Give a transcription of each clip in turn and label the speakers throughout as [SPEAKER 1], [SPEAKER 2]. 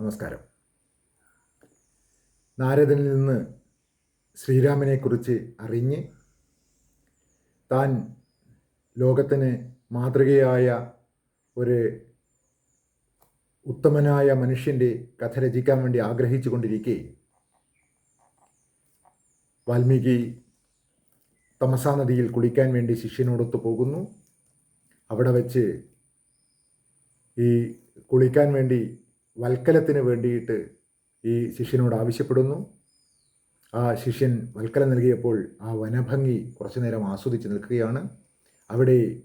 [SPEAKER 1] നമസ്കാരം. നാരദനിൽ നിന്ന് ശ്രീരാമനെക്കുറിച്ച് അറിഞ്ഞ് താൻ ലോകത്തിന് മാതൃകയായ ഒരു ഉത്തമനായ മനുഷ്യന്റെ കഥ രചിക്കാൻ വേണ്ടി ആഗ്രഹിച്ചു കൊണ്ടിരിക്കെ വാൽമീകി തമസാ നദിയിൽ കുളിക്കാൻ വേണ്ടി ശിഷ്യനോടൊത്ത് പോകുന്നു. അവിടെ വച്ച് ഈ കുളിക്കാൻ വേണ്ടി വൽക്കലത്തിന് വേണ്ടിയിട്ട് ഈ ശിഷ്യനോട് ആവശ്യപ്പെടുന്നു. ആ ശിഷ്യൻ വൽക്കലം നൽകിയപ്പോൾ ആ വനഭംഗി കുറച്ചു നേരം ആസ്വദിച്ച് നിൽക്കുകയാണ്. അവിടെ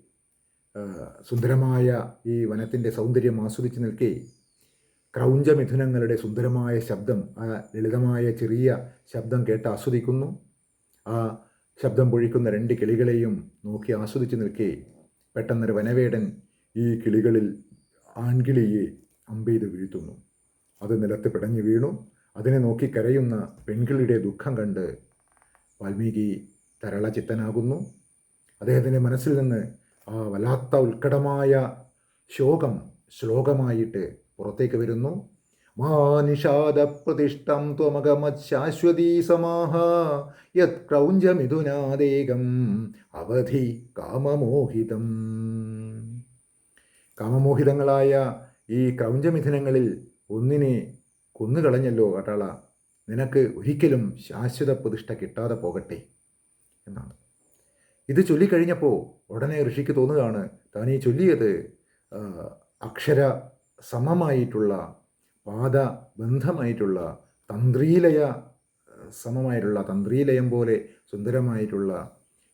[SPEAKER 1] സുന്ദരമായ ഈ വനത്തിന്റെ സൗന്ദര്യം ആസ്വദിച്ച് നിൽക്കെ ക്രൗഞ്ചമിഥുനങ്ങളുടെ സുന്ദരമായ ശബ്ദം ആ ലളിതമായ ചെറിയ ശബ്ദം കേട്ട് ആസ്വദിക്കുന്നു. ആ ശബ്ദം പൊഴിക്കുന്ന രണ്ട് കിളികളെയും നോക്കി ആസ്വദിച്ച് നിൽക്കെ പെട്ടെന്നൊരു വനവേടൻ ഈ കിളികളിൽ ആൺകിളിയെ അമ്പെയ്ത് വീഴ്ത്തുന്നു. അത് നിലത്ത് പിടഞ്ഞു വീണു. അതിനെ നോക്കി കരയുന്ന പെൺകിളിയുടെ ദുഃഖം കണ്ട് വാൽമീകി തരളചിത്തനാകുന്നു. അദ്ദേഹത്തിന്റെ മനസ്സിൽ നിന്ന് ആ വല്ലാത്ത ഉത്കടമായ ശോകം ശ്ലോകമായിട്ട് പുറത്തേക്ക് വരുന്നു. മാനിഷാദ പ്രതിഷ്ഠം ത്വമകമത് ശാശ്വതീ സമാഹ. അവധി കാമമോഹിതം. കാമമോഹിതങ്ങളായ ഈ ക്രൗഞ്ചമിഥുനങ്ങളിൽ ഒന്നിനെ കൊന്നുകളഞ്ഞല്ലോ കാട്ടാള. നിനക്ക് ഒരിക്കലും ശാശ്വത പ്രതിഷ്ഠ കിട്ടാതെ പോകട്ടെ എന്നാണ്. ഇത് ചൊല്ലിക്കഴിഞ്ഞപ്പോൾ ഉടനെ ഋഷിക്ക് തോന്നുകയാണ് താൻ ഈ ചൊല്ലിയത് അക്ഷര സമമായിട്ടുള്ള പാദബന്ധമായിട്ടുള്ള തന്ത്രീലയ ആ, സമമായിട്ടുള്ള തന്ത്രീലയം പോലെ സുന്ദരമായിട്ടുള്ള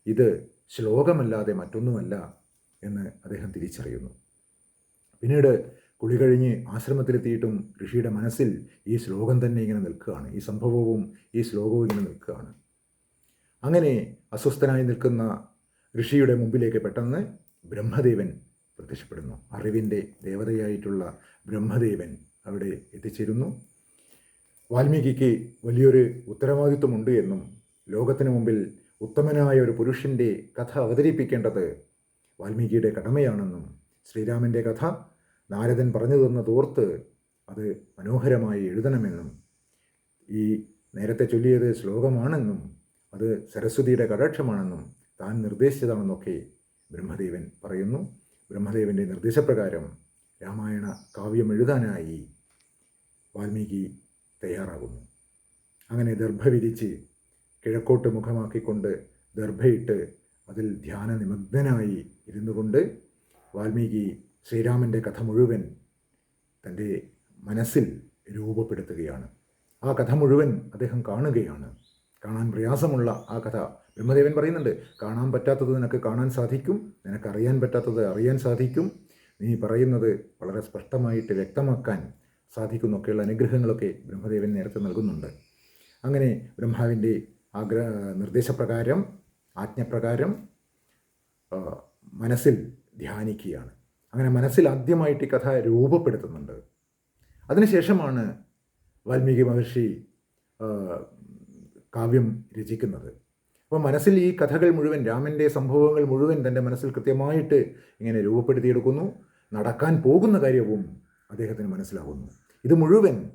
[SPEAKER 1] ഇത് ശ്ലോകമല്ലാതെ മറ്റൊന്നുമല്ല എന്ന് അദ്ദേഹം തിരിച്ചറിയുന്നു. പിന്നീട് കുളി കഴിഞ്ഞ് ആശ്രമത്തിലെത്തിയിട്ടും ഋഷിയുടെ മനസ്സിൽ ഈ ശ്ലോകം തന്നെ ഇങ്ങനെ നിൽക്കുകയാണ്. ഈ സംഭവവും ഈ ശ്ലോകവും ഇങ്ങനെ നിൽക്കുകയാണ്. അങ്ങനെ അസ്വസ്ഥനായി നിൽക്കുന്ന ഋഷിയുടെ മുമ്പിലേക്ക് പെട്ടെന്ന് ബ്രഹ്മദേവൻ പ്രത്യക്ഷപ്പെടുന്നു. അറിവിന്റെ ദേവതയായിട്ടുള്ള ബ്രഹ്മദേവൻ അവിടെ എത്തിച്ചേരുന്നു. വാൽമീകിക്ക് വലിയൊരു ഉത്തരവാദിത്വമുണ്ട് എന്നും ലോകത്തിന് മുമ്പിൽ ഉത്തമനായ ഒരു പുരുഷന്റെ കഥ അവതരിപ്പിക്കേണ്ടത് വാൽമീകിയുടെ കടമയാണെന്നും ശ്രീരാമന്റെ കഥ നാരദൻ പറഞ്ഞു തന്നതോർത്ത് അത് മനോഹരമായി എഴുതണമെന്നും ഈ നേരത്തെ ചൊല്ലിയത് ശ്ലോകമാണെന്നും അത് സരസ്വതിയുടെ കടാക്ഷമാണെന്നും താൻ നിർദ്ദേശിച്ചതാണെന്നൊക്കെ ബ്രഹ്മദേവൻ പറയുന്നു. ബ്രഹ്മദേവന്റെ നിർദ്ദേശപ്രകാരം രാമായണ കാവ്യം എഴുതാനായി വാൽമീകി തയ്യാറാകുന്നു. അങ്ങനെ ദർഭ വിരിച്ച് കിഴക്കോട്ട് മുഖമാക്കിക്കൊണ്ട് ദർഭയിട്ട് അതിൽ ധ്യാന നിമഗ്നനായി ഇരുന്നുകൊണ്ട് വാൽമീകി ശ്രീരാമന്റെ കഥ മുഴുവൻ തന്റെ മനസ്സിൽ രൂപപ്പെടുത്തുകയാണ്. ആ കഥ മുഴുവൻ അദ്ദേഹം കാണുകയാണ്. കാണാൻ പ്രയാസമുള്ള ആ കഥ. ബ്രഹ്മദേവൻ പറയുന്നുണ്ട് കാണാൻ പറ്റാത്തത് നിനക്ക് കാണാൻ സാധിക്കും നിനക്ക് അറിയാൻ പറ്റാത്തത് അറിയാൻ സാധിക്കും. നീ പറയുന്നത് വളരെ സ്പഷ്ടമായിട്ട് വ്യക്തമാക്കാൻ സാധിക്കുന്നൊക്കെയുള്ള അനുഗ്രഹങ്ങളൊക്കെ ബ്രഹ്മദേവൻ നേരത്തെ നൽകുന്നുണ്ട്. അങ്ങനെ ബ്രഹ്മാവിന്റെ ആഗ്ര നിർദ്ദേശപ്രകാരം ആജ്ഞപ്രകാരം മനസ്സിൽ ധ്യാനിക്കുകയാണ്. അങ്ങനെ മനസ്സിൽ ആദ്യമായിട്ട് ഈ കഥ രൂപപ്പെടുത്തുന്നുണ്ട്. അതിനുശേഷമാണ് വാൽമീകി മഹർഷി കാവ്യം രചിക്കുന്നത്. അപ്പോൾ മനസ്സിൽ ഈ കഥകൾ മുഴുവൻ രാമന്റെ സംഭവങ്ങൾ മുഴുവൻ തന്റെ മനസ്സിൽ കൃത്യമായിട്ട് ഇങ്ങനെ രൂപപ്പെടുത്തിയെടുക്കുന്നു. നടക്കാൻ പോകുന്ന കാര്യവും അദ്ദേഹത്തിന് മനസ്സിലാകുന്നു. ഇത് മുഴുവൻ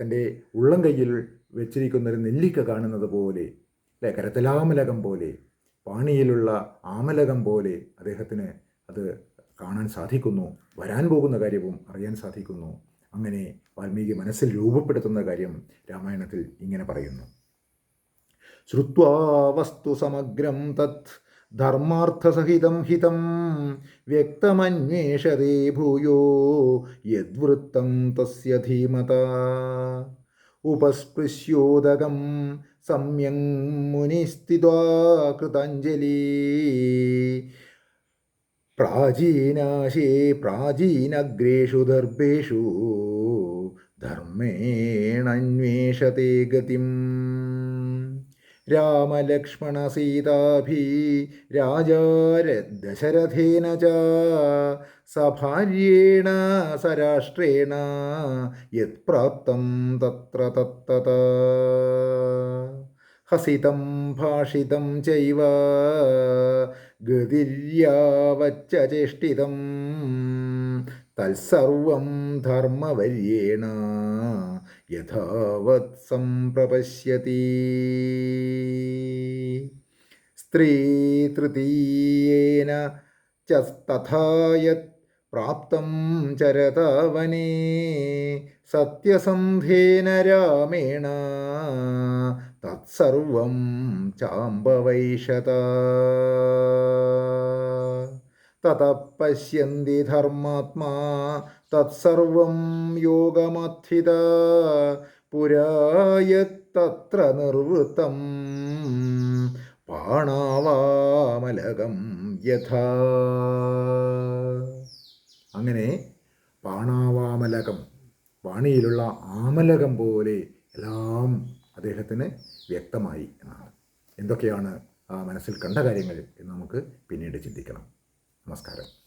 [SPEAKER 1] തന്റെ ഉള്ളം കയ്യിൽ വെച്ചിരിക്കുന്ന ഒരു നെല്ലിക്ക കാണുന്നത് പോലെ അല്ലെ കരത്തലാമലകം പോലെ പാണിയിലുള്ള ആമലകം പോലെ അദ്ദേഹത്തിന് അത് കാണാൻ സാധിക്കുന്നു വരാൻ പോകുന്ന കാര്യവും അറിയാൻ സാധിക്കുന്നു. അങ്ങനെ വാൽമീകി മനസ്സിൽ രൂപപ്പെടുത്തുന്ന കാര്യം രാമായണത്തിൽ ഇങ്ങനെ പറയുന്നു. വസ്തു സമഗ്രം തത് ധർമാർത്ഥസഹിതം ഹിതം വ്യക്തമന്വേഷതേ ഭൂയോ യദ്വൃത്തം തസ്യ ധീമത. ഉപസ്പൃശ്യോദകം സമ്യങ് മുനിസ്ഥിതാ കൃതാഞ്ജലി. പ്രാചീനാശേ പ്രാചീനഗ്രേഷു ദർഭേഷു ധർമ്മേണന്വേഷത്തെ ഗതിം. രാമലക്ഷ്മണസീതാഭി രാജാരദശരഥേന ച സഭാര്യേണ സരാഷ്ട്രേണ യത്പ്രാപ്തം തത്ര തത്തത. ഹസിതം ഭാഷിതം ചൈവ ഗതിര്യാവച്ചചേഷ്ടിതം തത്സർവം ധർമ്മവര്യേണ. യഥാവത് സംപ്രപശ്യതി. സ്ത്രീ തൃതീയേന ച തഥായത് പ്രാപ്തം ചരതാവനേ സത്യസന്ധേന രാമേണ തത്സർവം ചാമ്പവൈഷത തത പശ്യന്തി ധർമാത്മാ തത്സർവം യോഗമത്ഥിത. പുരായത്തത്ര നിർവൃത്തം പാണാവാമലകം യഥാ. അങ്ങനെ പാണാവാമലകം വാണിയിലുള്ള ആമലകം പോലെ എല്ലാം അദ്ദേഹത്തിന് വ്യക്തമായി എന്നാണ്. എന്തൊക്കെയാണ് മനസ്സിൽ കണ്ട കാര്യങ്ങൾ എന്ന് നമുക്ക് പിന്നീട് ചിന്തിക്കണം. നമസ്കാരം.